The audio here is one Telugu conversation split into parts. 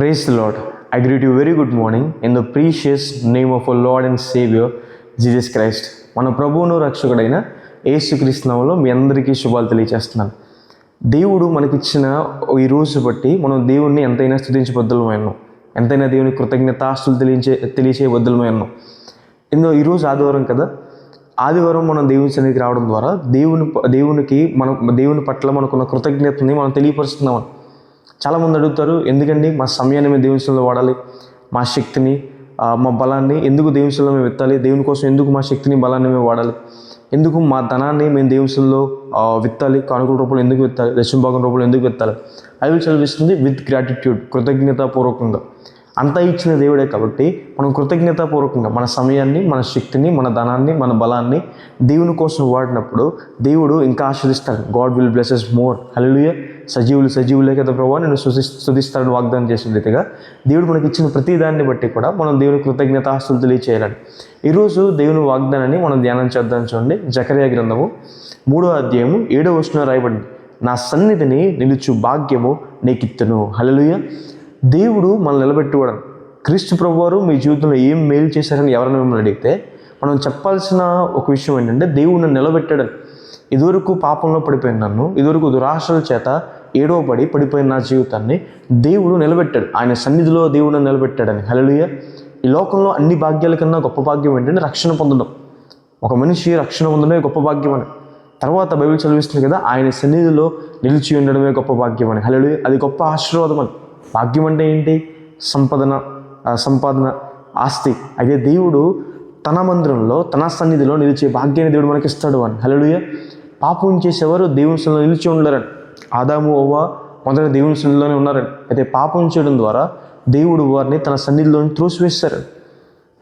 Praise the Lord. I greet you. Very good morning. In the precious name of our Lord and Savior Jesus Christ మన ప్రభువును రక్షకుడైన యేసుక్రీస్తునామలో మీ అందరికీ శుభాలు తెలియజేస్తున్నాను దేవుడు మనకిచ్చిన ఈ రోజు బట్టి మనం దేవుణ్ణి ఎంతైనా స్థుతించబద్దులమై ఎంతైనా దేవుని కృతజ్ఞతాస్తులు తెలియచే తెలియచే బద్దులమై ఉన్నాం. ఇందులో ఈరోజు ఆదివారం కదా? ఆదివారం మనం దేవుని సన్నిధికి రావడం ద్వారా దేవుని దేవునికి మన దేవుని పట్ల మనకున్న కృతజ్ఞతని మనం తెలియపరుస్తున్నాం. చాలామంది అడుగుతారు ఎందుకండి? మా సమయాన్ని మేము దేవుని వాడాలి. మా శక్తిని మా బలాన్ని ఎందుకు దేవుని మేము ఎత్తాలి? దేవుని కోసం ఎందుకు మా శక్తిని బలాన్ని మేము వాడాలి? ఎందుకు మా ధనాన్ని మేము దేవుని విత్తాలి? కానుకల రూపంలో ఎందుకు విత్తాలి? దశంభాగం రూపంలో ఎందుకు విత్తాలి? బైబిల్ చదివిస్తుంది విత్ గ్రాటిట్యూడ్ కృతజ్ఞతాపూర్వకంగా. అంతా ఇచ్చిన దేవుడే కాబట్టి మనం కృతజ్ఞతాపూర్వకంగా మన సమయాన్ని మన శక్తిని మన ధనాన్ని మన బలాన్ని దేవుని కోసం వాడినప్పుడు దేవుడు ఇంకా ఆశ్రదిస్తాడు. God will blesses more hallelujah సజీవులు సజీవులే కదా ప్రభావ నేను శుద్ధి స్థుతిస్తాడని వాగ్దానం చేసిన రీతిగా దేవుడు మనకి ఇచ్చిన ప్రతి దాన్ని బట్టి కూడా మనం దేవుని కృతజ్ఞతాస్తులు తెలియచేయాలని ఈరోజు దేవుని వాగ్దానాన్ని మనం ధ్యానం చేద్దాం చూడండి. జకర్యా గ్రంథము మూడో అధ్యాయము ఏడో వచ్చిన రాయబడింది. నా సన్నిధిని నిలుచు భాగ్యము నీకిత్తును. హలలుయ దేవుడు మనల్ని నిలబెట్టుకోవడం. క్రీస్తు ప్రభు వారు మీ జీవితంలో ఏం మేలు చేశారని ఎవరైనా మిమ్మల్ని అడిగితే మనం చెప్పాల్సిన ఒక విషయం ఏంటంటే దేవుడు నన్ను నిలబెట్టాడు. ఇదివరకు పాపంలో పడిపోయిన నన్ను ఇదివరకు దురాశల చేత ఏడవబడి పడిపోయిన నా జీవితాన్ని దేవుడు నిలబెట్టాడు. ఆయన సన్నిధిలో దేవుడు నిలబెట్టాడని. హలలుయ ఈ లోకంలో అన్ని భాగ్యాల కన్నా గొప్ప భాగ్యం ఏంటంటే రక్షణ పొందడం. ఒక మనిషి రక్షణ పొందడమే గొప్ప భాగ్యం అని. తర్వాత బైబిల్ చదివిస్తుంది కదా ఆయన సన్నిధిలో నిలిచి ఉండడమే గొప్ప భాగ్యం అని. హలో అది గొప్ప ఆశీర్వాదం అని. భాగ్యం అంటే ఏంటి? సంపదన సంపాదన ఆస్తి. అయితే దేవుడు తన మందిరంలో తన సన్నిధిలో నిలిచే భాగ్యాన్ని దేవుడు మనకి ఇస్తాడు అని. హలలుయ పాపం చేసేవారు దేవుని నిలిచి ఉండరని ఆదాము ఓవ మొదట దేవుని సన్నిధిలోనే ఉన్నారని అయితే పాపం చేయడం ద్వారా దేవుడు వారిని తన సన్నిధిలోని త్రోసివేశారు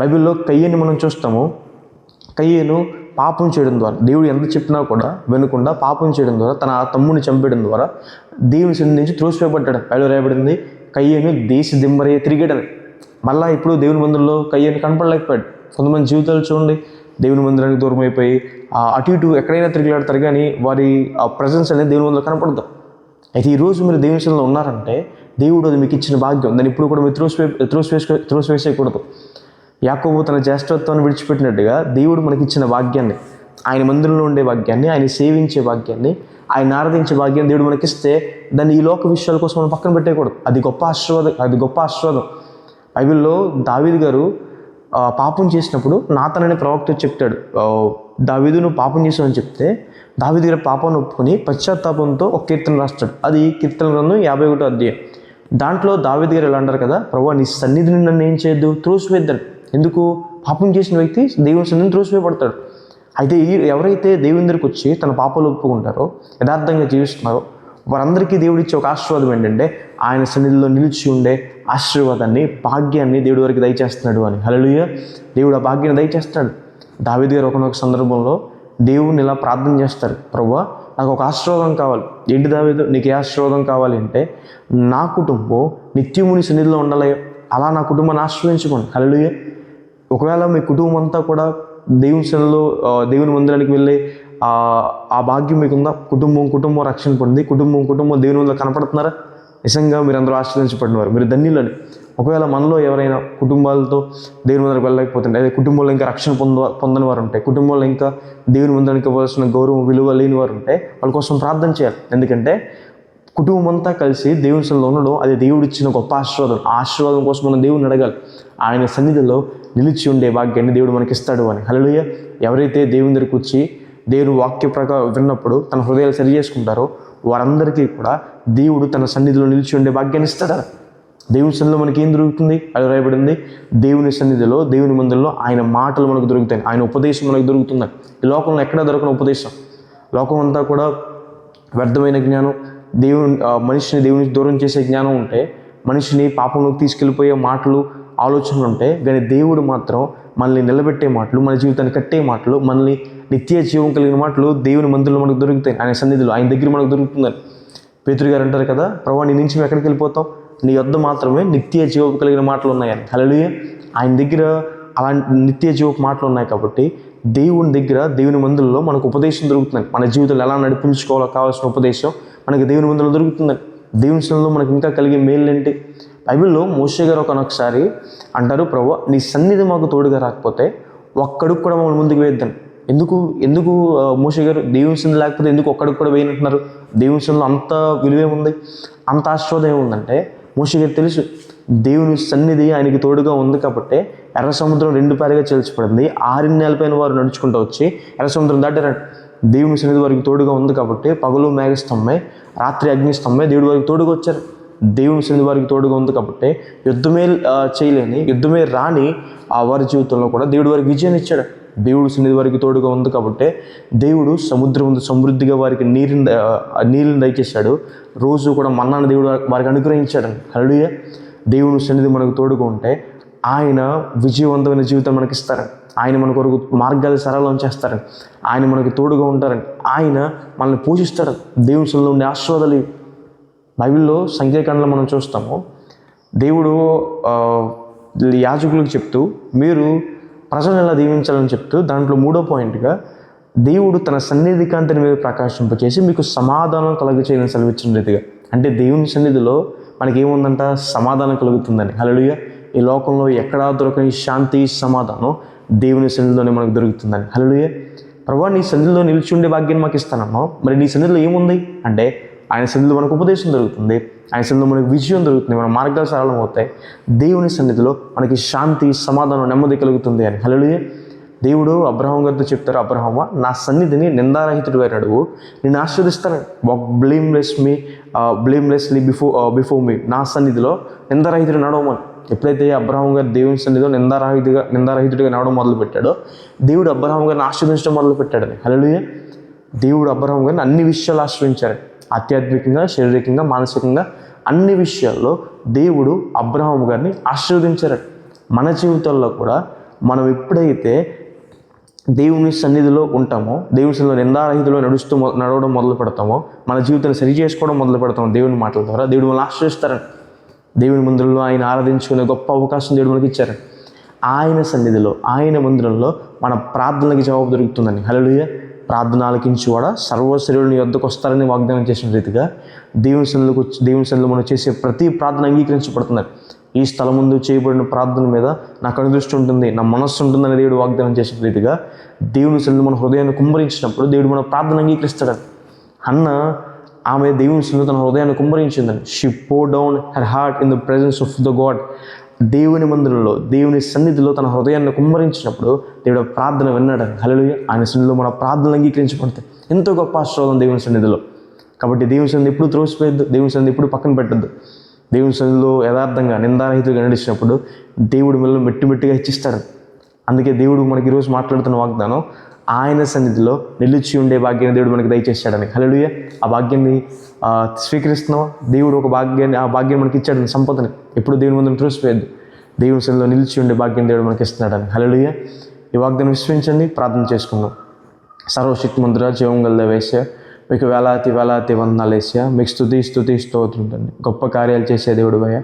బైబిల్లో కయ్యని మనం చూస్తాము. కయ్యేను పాపం చేయడం ద్వారా దేవుడు ఎంత చెప్పినా కూడా వినకుండా పాపం చేయడం ద్వారా తన తమ్ముని చంపేయడం ద్వారా దేవుని సన్నిధి నుంచి త్రోసివేయబడ్డాడు. బయలు రేయబడింది కయ్యను దేశ దింబరయ్యే తిరిగాడని మళ్ళా ఇప్పుడు దేవుని మందిరంలో కయ్యను కనపడలేకపోయాడు. కొంతమంది జీవితాలు చూడండి దేవుని మందిరానికి దూరం అయిపోయి అటు ఇటు ఎక్కడైనా తిరిగిలాడతారు కానీ వారి ఆ ప్రజెన్స్ అనేది దేవుని వల్ల కనపడదు. అయితే ఈరోజు మీరు దేవుని ఉన్నారంటే దేవుడు అది మీకు ఇచ్చిన భాగ్యం. దాన్ని ఇప్పుడు కూడా మీరు త్రోసివే త్రోసివేసే త్రోసివేసేయకూడదు. యాకోబు తన జ్యేష్ఠత్వాన్ని విడిచిపెట్టినట్టుగా దేవుడు మనకి ఇచ్చిన భాగ్యాన్ని ఆయన మందిరంలో ఉండే భాగ్యాన్ని ఆయన సేవించే భాగ్యాన్ని ఆయన ఆరాధించే భాగ్యాన్ని దేవుడు మనకిస్తే దాన్ని ఈ లోక విషయాల కోసం మనం పక్కన పెట్టేయకూడదు. అది గొప్ప ఆశీర్వాదం అది గొప్ప ఆశీర్వాదం. బైబిల్లో దావీద్ గారు పాపం చేసినప్పుడు నాతన్ ప్రవక్త చెప్తాడు. ఆ, దావీదు నువ్వు పాపం చేసావని చెప్తే దావీదు దగ్గర పాపాన్ని ఒప్పుకొని పశ్చాత్తాపంతో ఒక కీర్తన రాస్తాడు. అది కీర్తన గ్రంథం యాభై ఒకటో అధ్యాయం. దాంట్లో దావీద్ గారు ఎలా అంటారు కదా ప్రభు నీ సన్నిధిని నన్ను ఏం చేయొద్దు? త్రోసివేద్దాను. ఎందుకు? పాపం చేసిన వ్యక్తి దేవుని సన్నిధిని త్రోసివేయబడతాడు. అయితే ఎవరైతే దేవుని దగ్గరికి వచ్చి తన పాపాలు ఒప్పుకుంటారో యథార్థంగా జీవిస్తున్నారో వారందరికీ దేవుడిచ్చే ఒక ఆశీర్వాదం ఏంటంటే ఆయన సన్నిధిలో నిలిచి ఉండే ఆశీర్వాదాన్ని భాగ్యాన్ని దేవుడి వరకు దయచేస్తున్నాడు అని. హలలుయ దేవుడు ఆ భాగ్యాన్ని దయచేస్తాడు దావీద్ గారు ఒకనొక సందర్భంలో దేవుని ఇలా ప్రార్థన చేస్తారు. ప్రభు నాకు ఒక ఆశీర్వాదం కావాలి. ఏంటి దావేదు? నీకు ఏ ఆశీర్వాదం కావాలి అంటే నా కుటుంబం నిత్యముని సన్నిధిలో ఉండాలి. అలా నా కుటుంబాన్ని ఆశ్రయించుకోండి. హలలుయ ఒకవేళ మీ కుటుంబం అంతా కూడా దేవుని సన్నిధిలో దేవుని మందిరానికి వెళ్ళి ఆ భాగ్యం భాగ్యం మీకుందా? కుటుంబం కుటుంబం రక్షణ పొంది కుటుంబం కుటుంబం దేవుని ముందు కనపడుతున్నారా? నిజంగా మీరు అందరూ ఆశ్రయించబడినవారు మీరు ధన్యులని. ఒకవేళ మనలో ఎవరైనా కుటుంబాలతో దేవుని ముందరకు వెళ్ళలేకపోతుంటే అదే కుటుంబంలో ఇంకా రక్షణ పొంద పొందని వారు ఉంటాయి కుటుంబంలో ఇంకా దేవుని ముందరికి ఇవ్వాల్సిన గౌరవం విలువ లేని వారు ఉంటే వాళ్ళ కోసం ప్రార్థన చేయాలి. ఎందుకంటే కుటుంబం అంతా కలిసి దేవుని సన్నిధిలో ఉండడం అది దేవుడు ఇచ్చిన గొప్ప ఆశీర్వాదం. ఆశీర్వాదం కోసం మనం దేవుని అడగాలి. ఆయన సన్నిధిలో నిలిచి ఉండే భాగ్యాన్ని దేవుడు మనకి ఇస్తాడు అని. హలోయ ఎవరైతే దేవుని దగ్గర వచ్చి దేవుని వాక్య ప్రకారం విన్నప్పుడు తన హృదయాలు సరి చేసుకుంటారో వారందరికీ కూడా దేవుడు తన సన్నిధిలో నిలిచి ఉండే భాగ్యాన్ని ఇస్తాడు? దేవుని సన్నిధిలో మనకి ఏం దొరుకుతుంది? అది రాయబడింది. దేవుని సన్నిధిలో దేవుని మందిరంలో ఆయన మాటలు మనకు దొరుకుతాయి. ఆయన ఉపదేశం మనకు దొరుకుతుంది. ఈ లోకంలో ఎక్కడ దొరకని ఉపదేశం? లోకం అంతా కూడా వ్యర్థమైన జ్ఞానం. దేవుని మనిషిని దేవునికి దూరం చేసే జ్ఞానం ఉంటే మనిషిని పాపంలోకి తీసుకెళ్ళిపోయే మాటలు ఆలోచనలు ఉంటాయి కానీ దేవుడు మాత్రం మనల్ని నిలబెట్టే మాటలు మన జీవితాన్ని కట్టే మాటలు మనల్ని నిత్య జీవం కలిగిన మాటలు దేవుని మందులు మనకు దొరుకుతాయి. ఆయన సన్నిధిలో ఆయన దగ్గర మనకు దొరుకుతుందని. పేతురు గారు అంటారు కదా ప్రభా నీ నుంచి మేము ఎక్కడికి వెళ్ళిపోతాం? నీ యొద్ద మాత్రమే నిత్య జీవం కలిగిన మాటలు ఉన్నాయని. హల్లెలూయా. ఆయన దగ్గర అలాంటి నిత్య జీవపు మాటలు ఉన్నాయి కాబట్టి దేవుని దగ్గర దేవుని మందుల్లో మనకు ఉపదేశం దొరుకుతుంది మన జీవితంలో ఎలా నడిపించుకోవాలో కావాల్సిన ఉపదేశం మనకి దేవుని మందులు దొరుకుతుందని. దేవుని సన్నిధిలో మనకి ఇంకా కలిగే మేలు ఏంటి? బైబిల్లో మోషే గారు ఒకనొకసారి అంటారు ప్రభు నీ సన్నిధి మాకు తోడుగా రాకపోతే ఒక్కడుకు కూడా మమ్మల్ని ముందుకు వేద్దాం ఎందుకు ఎందుకు ఆ, మోషే గారు దేవుని లేకపోతే ఎందుకు ఒక్కడికి కూడా వేయనంటున్నారు దేవుని అంత అంత విలువేముంది అంత ఆశ్చర్యం ఏముందంటే మోషే గారు తెలుసు దేవుని సన్నిధి ఆయనకి తోడుగా ఉంది కాబట్టి ఎర్ర సముద్రం రెండు పారిగా చేల్చబడింది. ఆరిన నేలపైన వారు నడుచుకుంటూ వచ్చి ఎర్ర సముద్రం దాటారు దేవుని సన్నిధి వారికి తోడుగా ఉంది కాబట్టి పగలు మేఘస్తంభై రాత్రి అగ్నిస్తంభై దేవుడి వారికి తోడుగా వచ్చారు. దేవుని సన్నిధి వారికి తోడుగా ఉంది కాబట్టి యుద్ధమే చేయలేని యుద్ధమే రాని ఆ వారి జీవితంలో కూడా దేవుడి వారికి విజయాన్ని ఇచ్చాడు. దేవుడు సన్నిధి వారికి తోడుగా ఉంది కాబట్టి దేవుడు సముద్రం సమృద్ధిగా వారికి నీరుని నీళ్ళని దయచేశాడు. రోజు కూడా మన్నాను దేవుడు వారికి అనుగ్రహించాడు హలుయ దేవుని సన్నిధి మనకు తోడుగా ఉంటే ఆయన విజయవంతమైన జీవితం మనకి ఇస్తారని ఆయన మన కొరకు మార్గాలు సరళం చేస్తారని ఆయన మనకు తోడుగా ఉంటారని ఆయన మనల్ని పోషిస్తారని దేవుని సన్నిధిలో ఉండే ఆశీర్వాదాలు బైబిల్లో సంఖ్యాకాండలో మనం చూస్తాము. దేవుడు యాజకులకు చెప్తూ మీరు ప్రజలను ఎలా దీవించాలని చెప్తూ దాంట్లో మూడో పాయింట్గా దేవుడు తన సన్నిధి కాంతిని మీద ప్రకాశింపచేసి మీకు సమాధానం కలుగచేయని సెలవిచ్చిన రీతిగా. అంటే దేవుని సన్నిధిలో మనకి ఏముందంట సమాధానం కలుగుతుందని. హల్లెలూయ. ఈ లోకంలో ఎక్కడా దొరకని శాంతి సమాధానం దేవుని సన్నిధిలోనే మనకు దొరుకుతుందని. హలలుయ ప్రభా నీ సన్నిధిలో నిలిచి ఉండే భాగ్యం మాకు ఇస్తానమ్మా మరి నీ సన్నిధిలో ఏముంది? అంటే ఆయన సన్నిధిలో మనకు ఉపదేశం దొరుకుతుంది. ఆయన సన్నిధిలో మనకు విజయం దొరుకుతుంది. మన మార్గాలు సరళం అవుతాయి దేవుని సన్నిధిలో మనకి శాంతి సమాధానం నెమ్మది కలుగుతుంది అని. హల్లెలూయ. దేవుడు అబ్రహం గారితో చెప్తారు అబ్రహమా నా సన్నిధిని నిందారహితుడు అడుగు నేను ఆస్వాదిస్తాను బ్లేమ్లెస్ మీ బ్లేమ్లెస్లీ బిఫోర్ బిఫోర్ మీ నా సన్నిధిలో నిందారహితుడు నడవమని. ఎప్పుడైతే అబ్రహం గారు దేవుని సన్నిధిలో నిందారహితుడిగా నిందారహితుడిగా నడవడం మొదలు పెట్టాడో దేవుడు అబ్రహం గారిని ఆస్వాదించడం మొదలు పెట్టాడని దేవుడు అబ్రహం గారిని అన్ని విషయాలు ఆశ్రయించారు ఆధ్యాత్మికంగా శారీరకంగా మానసికంగా అన్ని విషయాల్లో దేవుడు అబ్రహం గారిని ఆశీర్వదించారు. మన జీవితాల్లో కూడా మనం ఎప్పుడైతే దేవుని సన్నిధిలో ఉంటామో దేవుని సన్నిధిలో నిందారహితలో నడుస్తూ మొ- నడవడం మొదలు పెడతామో మన జీవితాన్ని సరి చేసుకోవడం మొదలు పెడతాము దేవుని మాటల ద్వారా దేవుడు మనల్ని ఆశ్రయిస్తారని దేవుని మందిరంలో ఆయన ఆరాధించుకునే గొప్ప అవకాశం దేవుడు మనకి ఇచ్చారు. ఆయన సన్నిధిలో ఆయన మందిరంలో మన ప్రార్థనకి జవాబు దొరుకుతుందని హలో ప్రార్థన ఆలకించువాడ సర్వశరీరుని యొద్దకు వస్తారని వాగ్దానం చేసిన రీతిగా దేవుని సన్నిధిలోకి దేవుని సన్నిధిలో మనం చేసే ప్రతి ప్రార్థన అంగీకరించబడుతున్నారు ఈ స్థలం ముందు చేయబడిన ప్రార్థన మీద నాకు అనుదృష్టి ఉంటుంది నా మనస్సు ఉంటుందని దేవుడు వాగ్దానం చేసిన రీతిగా దేవుని సన్నిధిలో మన హృదయాన్ని కుమ్మరించినప్పుడు దేవుడు మన ప్రార్థన అంగీకరిస్తాడని అన్న ఆమె దేవుని సన్నిధిలో తన హృదయాన్ని కుమ్మరించిందని she pour down her heart in the presence of the God దేవుని మందిరంలో దేవుని సన్నిధిలో తన హృదయాన్ని కుమ్మరించినప్పుడు దేవుడు ప్రార్థన విన్నాడు. హల్లెలూయా. ఆయన సన్నిధిలో మన ప్రార్థనలు అంగీకరించబడతాయి. ఎంతో గొప్ప ఆశీర్వాదం దేవుని సన్నిధిలో. కాబట్టి దేవుని సన్నిధి ఎప్పుడు త్రోసిపోయద్దు. దేవుని సన్నిధి ఎప్పుడు పక్కన పెట్టద్దు. దేవుని సన్నిధిలో యథార్థంగా నిందారహితులుగా నడిచినప్పుడు దేవుడు మిమ్మల్ని మెట్టుమెట్టుగా హెచ్చిస్తాడు. అందుకే దేవుడు మనకి ఈరోజు మాట్లాడుతున్న వాగ్దానం ఆయన సన్నిధిలో నిలిచి ఉండే భాగ్యాన్ని దేవుడు మనకి దయచేశాడని హల్లెలూయా. ఆ భాగ్యాన్ని ఆ, దేవుడు ఒక భాగ్యాన్ని ఆ భాగ్యం మనకి ఇచ్చాడని సంపదని. ఎప్పుడు దేవుని ముందు త్రోసిపోయద్దు దేవుని సన్నిధిలో నిలిచి ఉండే భాగ్యం దేవుడు మనకి ఇస్తున్నాడని. హల్లెలూయా. ఈ వాగ్దానం విశ్వించండి ప్రార్థన చేసుకుందాం. సర్వశక్తి మంత్ర జీవం గల వేసే మీకు వేలాతి వేలాతి వందనాలు వేసా మీకు స్థుతి స్థుతి స్తోత్రం గొప్ప కార్యాలు చేసే దేవుడు భయ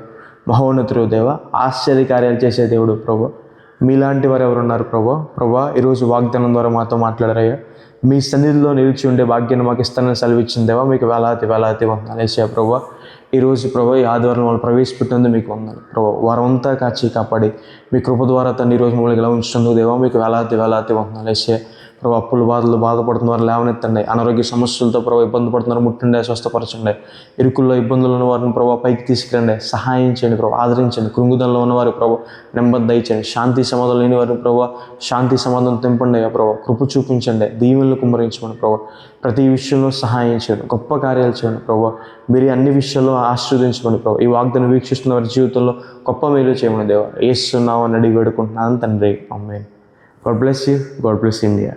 మహోన్నతుడు దేవ. ఆశ్చర్య కార్యాలు చేసే దేవుడు ప్రభు. మీలాంటి వారు ఎవరు ఉన్నారు ప్రభా? ప్రభా ఈరోజు వాగ్దానం ద్వారా మాతో మాట్లాడారయ్యా. మీ సన్నిధిలో నిలిచి ఉండే భాగ్యాన్ని మాకు ఇస్తానని సెలవిచ్చిందేవా? మీకు వేలాతి వేలాతి వందనాలు వేసా ఈరోజు ప్రభు ఈ ఆదివారం వాళ్ళు ప్రవేశపెట్టినందుకు మీకు వందలు ప్రభు వారం అంతా కాచి కాపాడి మీ కృప ద్వారా తను ఈరోజు మమ్మల్ని ఇలా దేవా మీకు వేలాతి వేలాతి వందనాలు ప్రభు అప్పులు బాధలు బాధపడుతున్నారు లేవనెత్తండి. అనారోగ్య సమస్యలతో ప్రభు ఇబ్బంది పడుతున్నారు ముట్టుండే స్వస్థపరచండి. ఇరుకుల్లో ఇబ్బందులు ఉన్న వారిని ప్రభు పైకి తీసుకురండి. సహాయం చేయండి ప్రభు ఆదరించండి. కృంగుదలలో ఉన్నవారు ప్రభు నెమ్మది దయచండి శాంతి సమాధానం లేని వారిని ప్రభు శాంతి సమాధానం తెంపండి అయ్యా ప్రభు. కృప చూపించండి. దీవెనలు కుమ్మరించమని ప్రభు. ప్రతి విషయంలో సహాయం చేయండి. గొప్ప కార్యాలు చేయండి ప్రభు. మీరు అన్ని విషయాల్లో ఆశీర్వదించమని ప్రభు. ఈ వాగ్దాన్ని వీక్షిస్తున్న వారి జీవితంలో గొప్ప మేలు చేయమని దేవ. ఏస్తున్నామని అడిగి వేడుకుంటున్నాను తండ్రి. అమ్మాయి God bless you. God bless India.